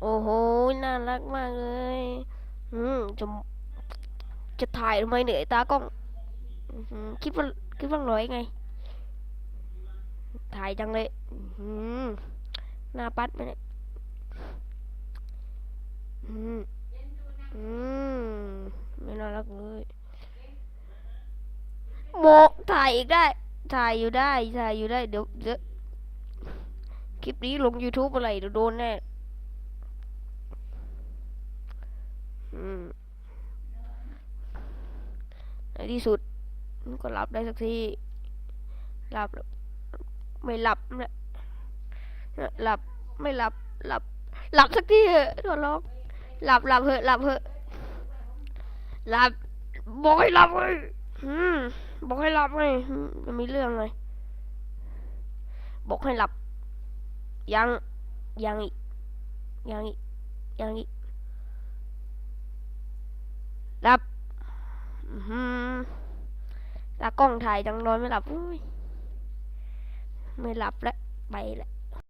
โอ้โห น่ารักมากเลย อืม จะ จะถ่ายทำไมเหนื่อยตากล้องอคิดว่าคิดว่าร้อยไง ถ่ายจังเลยอื้อหือหน้าปัดไปเนี่ยอืม อืม ไม่น่ารักเลยโมกถ่ายอีกได้ ถ่ายอยู่ได้ ถ่ายอยู่ได้ เดี๋ยวเดี๋ยวคลิปนี้ลง YouTube อะไรเดี๋ยวโดนแน่ อืม ในที่สุดก็หลับได้สักทีหลับ ไม่หลับเนี่ยหลับไม่หลับหลับ หลับสักทีเถอะขอร้องหลับหลับเหอะหลับเหอะหลับบอกให้หลับเลยอืมบอกให้หลับไงอืมมันมีเรื่องเลยบอกให้หลับยังยังอีกยังอีกยังอีก รับอืตากล้องถ่ายจังนอนไม่หลับอุ้ยไม่หลับแล้วไปแล้ว